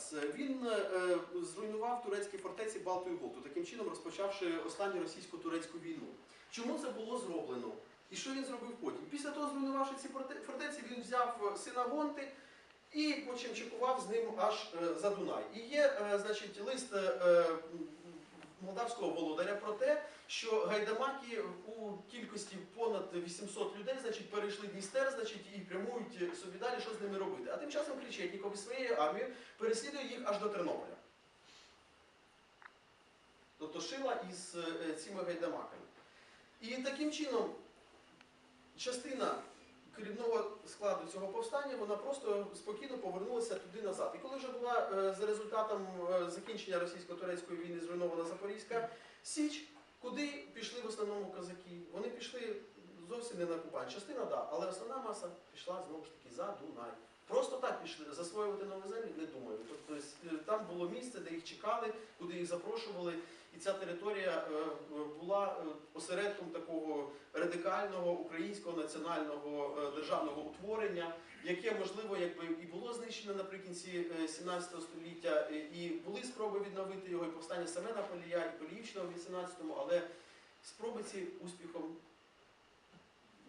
час. Е, Він е, зруйнував турецькі фортеці Балту і Волту, таким чином розпочавши останню російсько-турецьку війну. Чому це було зроблено? І що він зробив потім? Після того, зруйнувавши ці фортеці, він взяв сина Гонти і чекував з ним аж е, за Дунай. І є, е, значить, лист е, е, молдавського володаря про те, що гайдамаки у кількості понад 800 людей, значить, перейшли Дністер, значить, і прямують собі далі, що з ними робити. А тим часом Кречетніков із своєю армією переслідує їх аж до Тернополя. До Тошила із е, цими гайдамаками. І таким чином частина керівного складу цього повстання, вона просто спокійно повернулася туди назад. І коли вже була е, за результатом е, закінчення російсько-турецької війни зруйнована Запорізька Січ, куди пішли в основному козаки? Вони пішли зовсім не на Кубань. Частина да, але основна маса пішла знову ж таки за Дунай. Просто так пішли засвоювати нові землі, не думаю. Тобто е, там було місце, де їх чекали, куди їх запрошували, і ця територія е, була е, осередком такого радикального українського національного державного утворення, яке можливо якби і було знищено наприкінці е, 17 століття, і були спроби відновити його і повстання Семена Полія, і Поліївчного в 18-му, але спроби ці успіхом,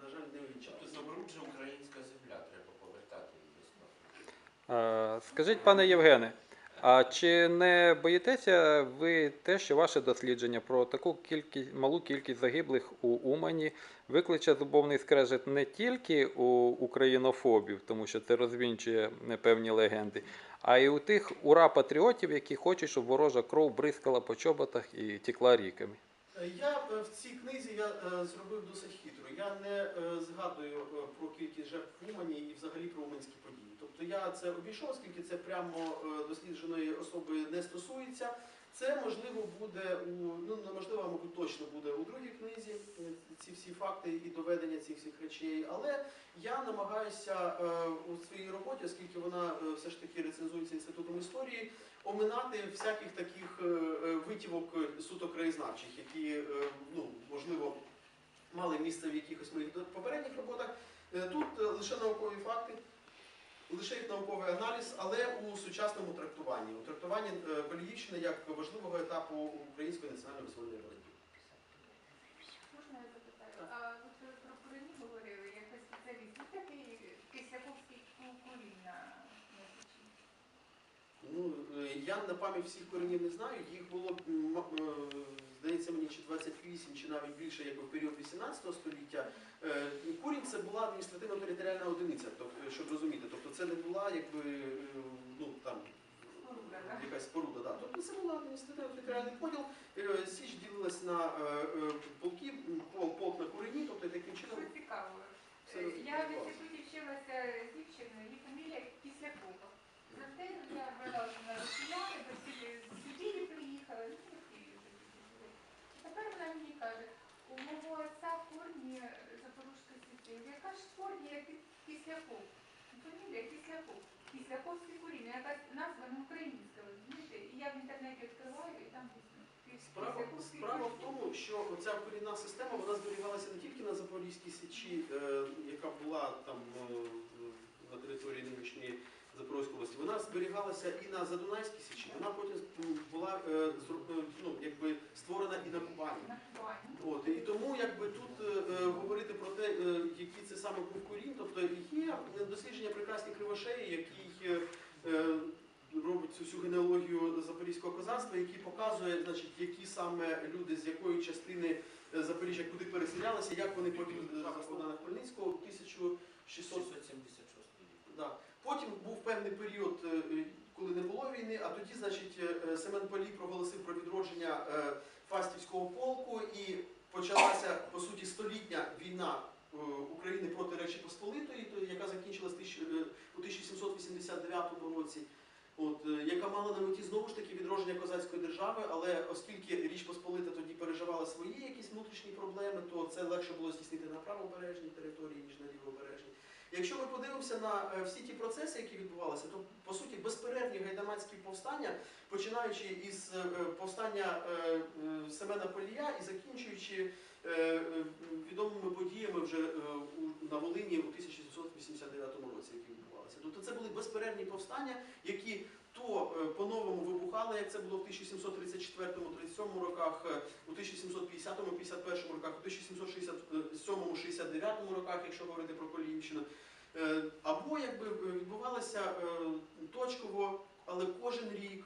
на жаль, не увінчалися. Тобто заберуть же українська земля, треба повертати її. Е, Скажіть, пане Євгене, а чи не боїтеся ви те, що ваше дослідження про таку кількість малу кількість загиблих у Умані викличе зубовний скрежет не тільки у українофобів, тому що це розвінчує певні легенди, а й у тих ура-патріотів, які хочуть, щоб ворожа кров бризкала по чоботах і тікла ріками? Я е, в цій книзі я е, зробив досить хитро. Я не е, згадую про кількість жертв в Умані і взагалі про уманські події. Тобто я це обійшов, оскільки це прямо е, дослідженої особи не стосується. Це можливо буде у ну неможливо, мабуть, точно буде у другій книзі е, ці всі факти і доведення цих всіх речей. Але я намагаюся е, у своїй роботі, оскільки вона все ж таки рецензується інститутом історії, оминати всяких таких витівок суто краєзнавчих, які ну можливо мали місце в якихось моїх попередніх роботах. Тут лише наукові факти, лише їх науковий аналіз, але у сучасному трактуванні, у трактуванні е, Поліївщини як важливого етапу української національної визвольної боротьби. Можна я запитаю? А от ви про курені говорили, як спеціаліст. Такий кисляковський курінь на на Січі? Ну, е, я на пам'ять всіх коренів не знаю. Їх було, е, здається, мені чи 28, чи навіть більше, як в період 18 століття. Це була адміністративно-територіальна одиниця, тобто, щоб розуміти. Тобто це не була якби е, ну там якась споруда. Да. Тобто це була адміністративно-територіальний поділ. Е, Січ ділилась на е, полки, полк на курені, тобто таким чином. Що цікаво. Я в інституті вчилася з дівчиною, її фамілія Кислякова. Завжди я брала на росіяни, до всі з Сибірі приїхали, ну, такі були. Тепер вона мені каже, у мого отця в корні Запорізька Сицилія. Яка ж корні, як і Кисляков? Фамілія Кисляков. Кисляковський коріння, якась назва не українська, розумієте? І я в інтернеті відкриваю, і там Справа, справа в тому, що ця корінна система вона зберігалася не тільки на Запорізькій Січі, е, яка була там е, на території нинішньої Запорізької області, вона зберігалася і на Задунайській Січі. Вона потім була е, е, ну, якби створена і на Кубані. От, і тому якби тут е, е, говорити про те, е, який це саме був корінь, тобто дослідження прекрасні кривошеї, який е, е, робить цю всю генеалогію запорізького козацтва, який показує, значить, які саме люди з якої частини е, Запоріжжя куди переселялися, як вони потім за Хмельницького в 1600 676 рік. Да. Потім був певний період, коли не було війни, а тоді, значить, Семен Полій проголосив про відродження е, Фастівського полку і почалася, по суті, столітня війна е, України проти Речі Посполитої, то- яка закінчилась тисяч- е, у 1789 році. От, е, яка мала на меті знову ж таки відродження козацької держави, але оскільки Річ Посполита тоді переживала свої якісь внутрішні проблеми, то це легше було здійснити на правобережній території, ніж на лівобережній. Якщо ми подивимося на е, всі ті процеси, які відбувалися, то по суті безперервні гайдамацькі повстання, починаючи із е, повстання е, Полія і закінчуючи е, е, відомими подіями вже е, на Волині у 1789 році, які відбувалися. Тобто це були безперервні повстання, які то е, як це було в 1734-37 роках, у 1750-51 роках, у 1767-69 роках, якщо говорити про Коліївщину. Або якби відбувалося точково, але кожен рік,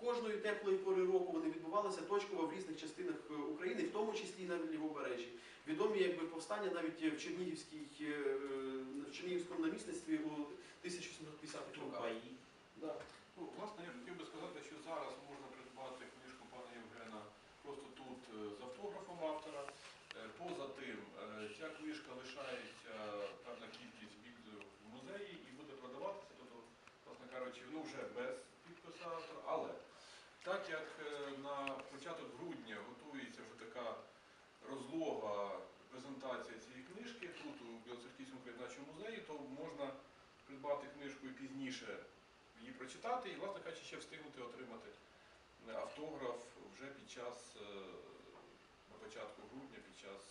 кожної теплої пори року вони відбувалися точково в різних частинах е, України, в тому числі і на лівобережжі. Відомі якби повстання навіть в Чернігівській е, е, в Чернігівському намісництві у 1750-х роках. Да. Ну, власне, я хотів би сказати, що зараз можна придбати книжку пана Євгена просто тут е, з автографом автора. Е, Поза тим, е, ця книжка лишається певна кількість відео в музеї і буде продаватися, тобто, власне кажучи, ну вже без підпису автора. Як е, на початок грудня готується вже така розлога презентація цієї книжки тут у Білоцерківському краєзнавчому музеї, то можна придбати книжку і пізніше її прочитати і, власне кажучи, ще встигнути отримати е, автограф вже під час, е, на початку грудня, під час